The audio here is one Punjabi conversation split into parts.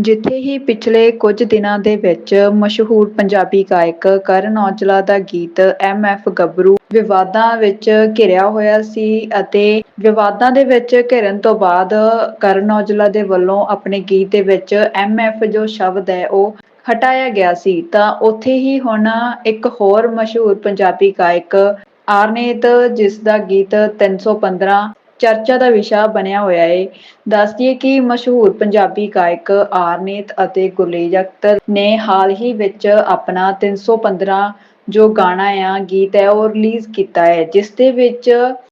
ਜਿੱਥੇ ਹੀ ਪਿਛਲੇ ਕੁਝ ਦਿਨਾਂ ਦੇ ਵਿੱਚ ਮਸ਼ਹੂਰ ਪੰਜਾਬੀ ਗਾਇਕ ਕਰਨ ਔਜਲਾ ਦਾ ਗੀਤ ਐਮ ਐਫ ਗੱਭਰੂ ਵਿਵਾਦਾਂ ਵਿੱਚ ਘਿਰਿਆ ਹੋਇਆ ਸੀ ਅਤੇ ਵਿਵਾਦਾਂ ਦੇ ਵਿੱਚ ਘਿਰਨ ਤੋਂ ਬਾਅਦ ਕਰਨ ਔਜਲਾ ਦੇ ਵੱਲੋਂ ਆਪਣੇ ਗੀਤ ਦੇ ਵਿੱਚ ਐਮ ਐਫ ਜੋ ਸ਼ਬਦ ਹੈ ਉਹ ਹਟਾਇਆ ਗਿਆ ਸੀ, ਤਾਂ ਉੱਥੇ ਹੀ ਹੁਣ ਇੱਕ ਹੋਰ ਮਸ਼ਹੂਰ ਪੰਜਾਬੀ ਗਾਇਕ ਆਰਨੇਤ, ਜਿਸ ਦਾ ਗੀਤ 315 ਚਰਚਾ ਦਾ ਵਿਸ਼ਾ ਬਣਿਆ ਹੋਇਆ ਹੈ ਦੱਸ ਦਈਏ ਕਿ ਮਸ਼ਹੂਰ ਪੰਜਾਬੀ ਗਾਇਕ ਆਰਨੇਤ ਅਤੇ ਗੁਰਲੀਜ ਅਖਤਰ ਨੇ ਹਾਲ ਹੀ ਵਿੱਚ ਆਪਣਾ 315 ਜੋ ਗਾਣਾ ਆ, ਗੀਤ ਹੈ, ਉਹ ਰਿਲੀਜ਼ ਕੀਤਾ ਹੈ। ਜਿਸ ਦੇ ਵਿੱਚ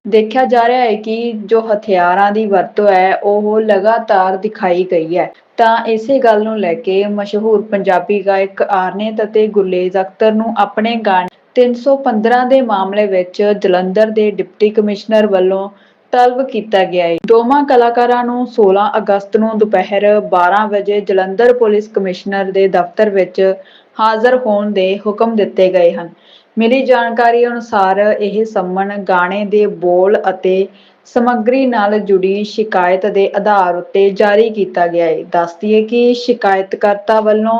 ਦੇਖਿਆ ਜਾ ਰਿਹਾ ਹੈ ਕਿ ਜੋ ਹਥਿਆਰਾਂ ਦੀ ਵਰਤੋਂ ਹੈ, ਉਹ ਲਗਾਤਾਰ ਦਿਖਾਈ ਗਈ ਹੈ। ਤਾਂ ਇਸੇ ਗੱਲ ਨੂੰ ਲੈ ਕੇ ਮਸ਼ਹੂਰ ਪੰਜਾਬੀ ਗਾਇਕ ਆਰਨੇਤ ਅਤੇ ਗੁਰਲੀਜ ਅਖਤਰ ਨੂੰ ਆਪਣੇ ਗਾਣੇ 315 ਦੇ ਮਾਮਲੇ ਵਿੱਚ ਜਲੰਧਰ ਦੇ ਡਿਪਟੀ ਕਮਿਸ਼ਨਰ ਵੱਲੋਂ ਤਲਬ ਕੀਤਾ ਗਿਆ ਹੈ ਦੋਵਾਂ ਕਲਾਕਾਰਾਂ ਨੂੰ 16 ਅਗਸਤ ਨੂੰ ਦੁਪਹਿਰ 12 ਵਜੇ ਜਲੰਧਰ ਪੁਲਿਸ ਕਮਿਸ਼ਨਰ ਦੇ ਦਫ਼ਤਰ ਵਿੱਚ ਹਾਜ਼ਰ ਹੋਣ ਦੇ ਹੁਕਮ ਦਿੱਤੇ ਗਏ ਹਨ। ਮਿਲੀ ਜਾਣਕਾਰੀ ਅਨੁਸਾਰ ਇਹ ਸੰਮਨ ਗਾਣੇ ਦੇ ਬੋਲ ਅਤੇ ਸਮੱਗਰੀ ਨਾਲ ਜੁੜੀ ਸ਼ਿਕਾਇਤ ਦੇ ਆਧਾਰ ਉੱਤੇ ਜਾਰੀ ਕੀਤਾ ਗਿਆ ਹੈ ਦੱਸ ਦਈਏ ਕਿ ਸ਼ਿਕਾਇਤਕਰਤਾ ਵੱਲੋਂ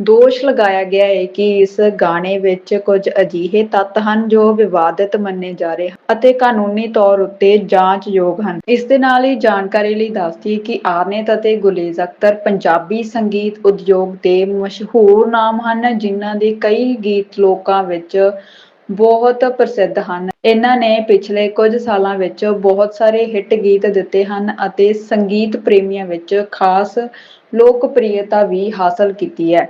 ਦੋਸ਼ ਲਗਾਇਆ ਗਿਆ ਹੈ ਕਿ ਇਸ ਗਾਣੇ ਵਿੱਚ ਕੁਝ ਅਜਿਹੇ ਤੱਤ ਹਨ ਜੋ ਵਿਵਾਦਿਤ ਮੰਨੇ ਜਾ ਰਹੇ ਹਨ ਅਤੇ ਕਾਨੂੰਨੀ ਤੌਰ ਉੱਤੇ ਜਾਂਚਯੋਗ ਹਨ। ਇਸ ਦੇ ਨਾਲ ਹੀ ਜਾਣਕਾਰੀ ਲਈ ਦੱਸਦੀ ਕਿ ਆਰਨੇਤ ਅਤੇ ਗੁਲੇਜ਼ ਅਖਤਰ ਪੰਜਾਬੀ ਸੰਗੀਤ ਉਦਯੋਗ ਦੇ ਮਸ਼ਹੂਰ ਨਾਮ ਹਨ, ਜਿਨ੍ਹਾਂ ਦੇ ਕਈ ਗੀਤ ਲੋਕਾਂ ਵਿੱਚ ਬਹੁਤ ਪ੍ਰਸਿੱਧ ਹਨ। ਇਹਨਾਂ ਨੇ ਪਿਛਲੇ ਕੁਝ ਸਾਲਾਂ ਵਿੱਚ ਬਹੁਤ ਸਾਰੇ ਹਿੱਟ ਗੀਤ ਦਿੱਤੇ ਹਨ ਅਤੇ ਸੰਗੀਤ ਪ੍ਰੇਮੀਆਂ ਵਿੱਚ ਖਾਸ ਲੋਕਪ੍ਰਿਯਤਾ ਵੀ ਹਾਸਲ ਕੀਤੀ ਹੈ।